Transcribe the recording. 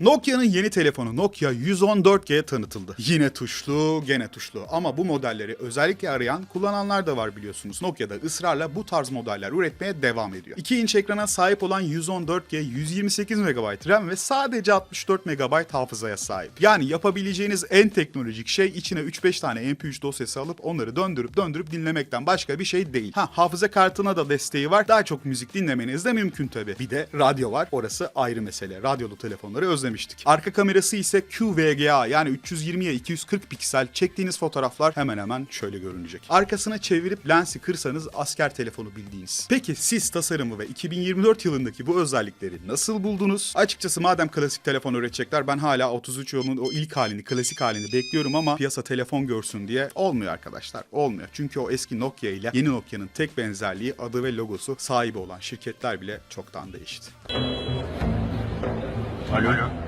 Nokia'nın yeni telefonu Nokia 114G tanıtıldı. Yine tuşlu, gene tuşlu. Ama bu modelleri özellikle arayan kullananlar da var biliyorsunuz. Nokia'da ısrarla bu tarz modeller üretmeye devam ediyor. 2 inç ekrana sahip olan 114G 128 MB RAM ve sadece 64 MB hafızaya sahip. Yani yapabileceğiniz en teknolojik şey içine 3-5 tane MP3 dosyası alıp onları döndürüp döndürüp dinlemekten başka bir şey değil. Ha hafıza kartına da desteği var. Daha çok müzik dinlemeniz de mümkün tabi. Bir de radyo var. Orası ayrı mesele. Radyolu telefonları özlemiştik. Arka kamerası ise QVGA yani 320'ye 240 piksel çektiğiniz fotoğraflar hemen hemen şöyle görünecek. Arkasına çevirip lensi kırsanız asker telefonu bildiğiniz. Peki siz tasarımı ve 2024 yılındaki bu özellikleri nasıl buldunuz? Açıkçası madem klasik telefon üretecekler ben hala 33 yılının o ilk halini, klasik halini bekliyorum ama piyasa telefon görsün diye olmuyor arkadaşlar. Olmuyor. Çünkü o eski Nokia ile yeni Nokia'nın tek benzerliği adı ve logosu sahibi olan şirketler bile çoktan değişti. Alo. Alo.